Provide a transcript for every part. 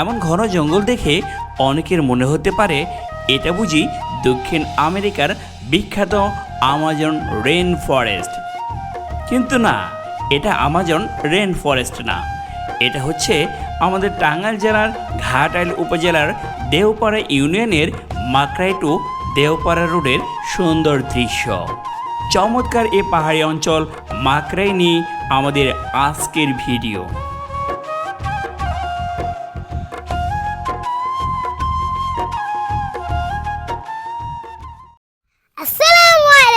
এমন ঘন জঙ্গল দেখে অনেকের মনে হতে পারে এটা বুঝি দক্ষিণ আমেরিকার বিখ্যাত আমাজন রেন ফরেস্ট। কিন্তু না, এটা আমাজন রেন ফরেস্ট না। এটা হচ্ছে আমাদের টাঙ্গাইল জেলার ঘাটাইল উপজেলার দেওপাড়া ইউনিয়নের মাকড়াই টু দেওপাড়া রোডের সুন্দর দৃশ্য। চমৎকার এ পাহাড়ি অঞ্চল মাকড়াই নিয়ে আমাদের আজকের ভিডিও।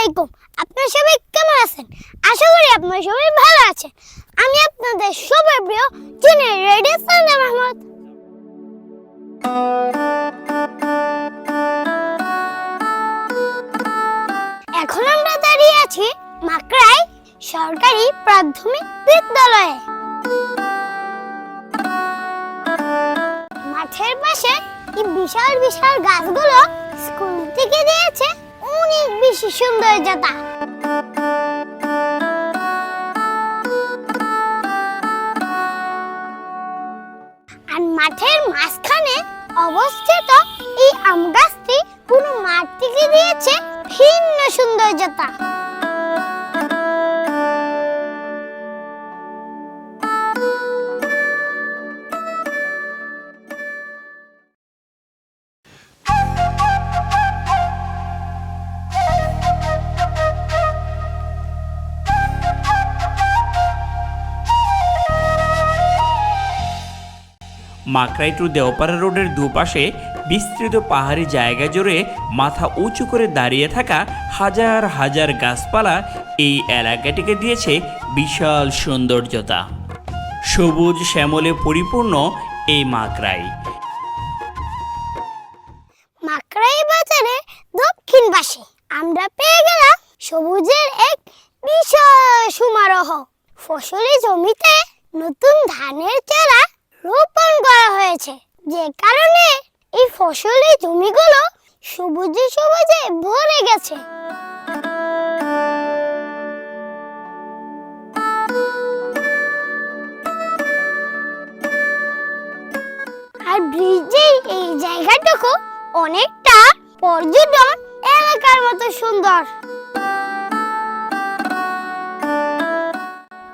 আলাইকুম। আপনারা সবাই কেমন আছেন? আশা করি আপনারা সবাই ভালো আছেন। আমি আপনাদের সবার প্রিয় চিনি রেডিও সান্দাম আহমদ এখন আমরা দাঁড়িয়ে আছি মাকড়াই সরকারি প্রাথমিক বিদ্যালয়ে। মাঠের পাশে এই বিশাল বিশাল গাছগুলো স্কুল থেকে দিয়েছে? অনেক বেশি সুন্দর জাতা। আর মাঠের মাঝখানে অবস্থিত এই আম গাছটি পুরো মাঠ থেকে দিয়েছে ভিন্ন সৌন্দর্যতা মাকড়াই টু দেওপাড়া রোডের দুপাশে বিস্তৃত পাহাড়ি জায়গা জুড়ে মাথা উঁচু করে দাঁড়িয়ে থাকা হাজার হাজার গাছপালা এই এলাকাটিকে দিয়েছে বিশাল সৌন্দর্যতা। সবুজ শ্যামলে পরিপূর্ণ এই মাকড়াই হয়েছে। যে কারণে এই ফসলি জমিগুলো সবুজে সবুজে ভরে গেছে। আর ব্রিজের এই জায়গাটুকু অনেকটা পর্যটন এলাকার মতো সুন্দর।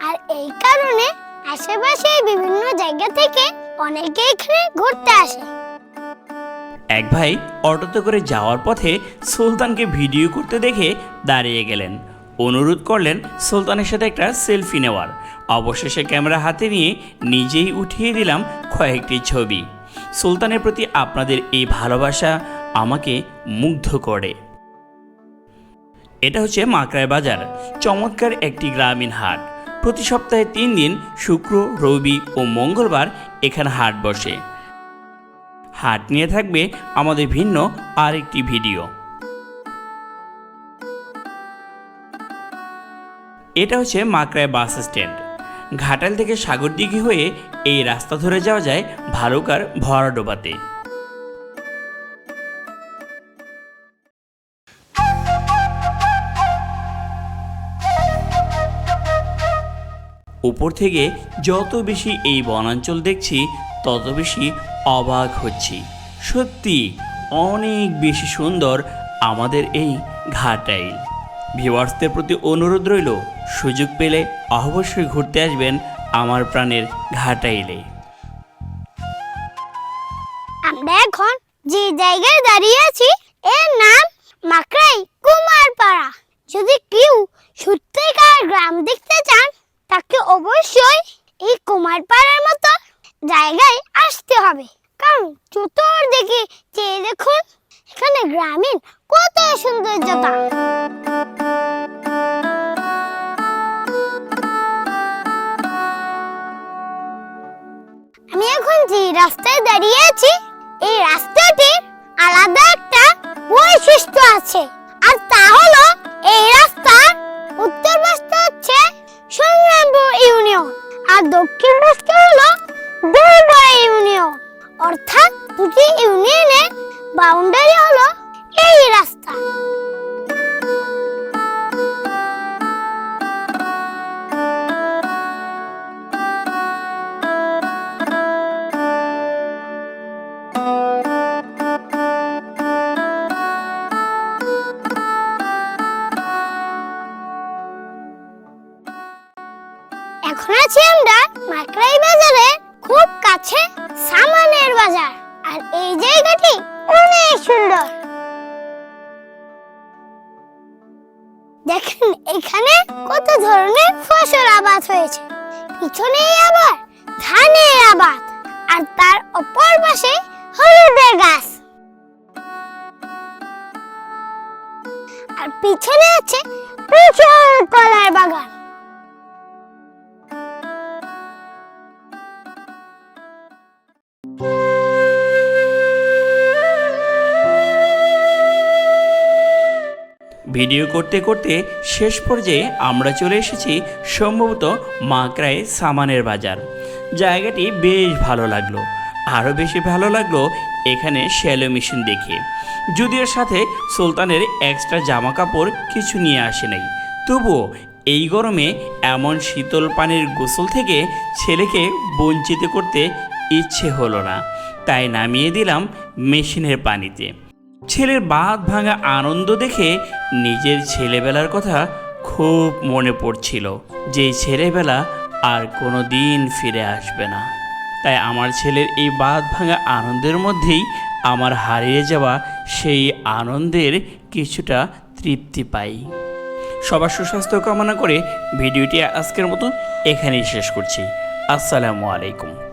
আর এই কারণে আশেপাশে বিভিন্ন জায়গা থেকে অনেকে এখানে ঘুরতে আসে। এক ভাই অটোতে করে যাওয়ার পথে সুলতানকে ভিডিও করতে দেখে দাঁড়িয়ে গেলেন। অনুরোধ করলেন সুলতানের সাথে একটা সেলফি নেওয়ার। অবশেষে ক্যামেরা হাতে নিয়ে নিজেই উঠিয়ে দিলাম কয়েকটি ছবি। সুলতানের প্রতি আপনাদের এই ভালোবাসা আমাকে মুগ্ধ করে। এটা হচ্ছে মাকড়ায় বাজার, চমৎকার একটি গ্রামীণ হাট। প্রতি সপ্তাহে তিন দিন শুক্র, রবি ও মঙ্গলবার এখানে হাট বসে। হাট নিয়ে থাকবে আমাদের ভিন্ন আরেকটি ভিডিও। এটা হচ্ছে মাকড়ায় বাস স্ট্যান্ড। ঘাটাল থেকে সাগরদিঘি হয়ে এই রাস্তা ধরে যাওয়া যায় ভালুকার ভরাডোবাতে। উপর থেকে যত বেশি এই বনাঞ্চল দেখছি, তত বেশি অবাক হচ্ছি। সত্যি, অনেক বেশি সুন্দর আমাদের এই ঘাটাইল। ভিউয়ার্সদের প্রতি অনুরোধ রইল, সুযোগ পেলে অবশ্যই ঘুরতে আসবেন আমার প্রাণের ঘাটাইলে। আমরা এখন যে জায়গায় দাঁড়িয়ে আছি, এর নাম মাকড়াই কুমারপাড়া। যদি কেউ সত্যিকার গ্রাম দেখতে চান তাকে অবশ্যই এই কুমারপাড়ার মতো জায়গায় আসতে হবে। কারণ চতুর্দিকে চেয়ে দেখুন, এখানে গ্রামীণ কত সৌন্দর্যতা। আমি এখন যে রাস্তায় দাঁড়িয়ে আছি, এই রাস্তাটির আলাদা একটা বৈশিষ্ট্য আছে। সুন্দর। দেখেন, এখানে কত ধরনের ফসল আবাদ হয়েছে। পিছনেই আবার ধানের আবাদ, আর তার অপর পাশে হলুদের গাছ। আর পিছনে আছে প্রচুর কলার বাগান। ভিডিও করতে করতে শেষ পর্যায়ে আমরা চলে এসেছি সম্ভবত মাকড়ায় সামানের বাজার। জায়গাটি বেশ ভালো লাগল। আরও বেশি ভালো লাগল এখানে শ্যালো মেশিন দেখে। যদিও সাথে সুলতানের এক্সট্রা জামা কাপড় কিছু নিয়ে আসে নাই। তবুও এই গরমে এমন শীতল পানির গোসল থেকে ছেলেকে বঞ্চিত করতে ইচ্ছে হলো না। তাই নামিয়ে দিলাম মেশিনের পানিতে। ছেলের বাদ ভাঙা আনন্দ দেখে নিজের ছেলেবেলার কথা খুব মনে পড়ছিল যে ছেলেবেলা আর কোনো দিন ফিরে আসবে না। তাই আমার ছেলের এই বাদ ভাঙা আনন্দের মধ্যেই আমার হারিয়ে যাওয়া সেই আনন্দের কিছুটা তৃপ্তি পাই। সবার সুস্বাস্থ্য কামনা করে ভিডিওটি আজকের মতো এখানেই শেষ করছি। আসসালামু আলাইকুম।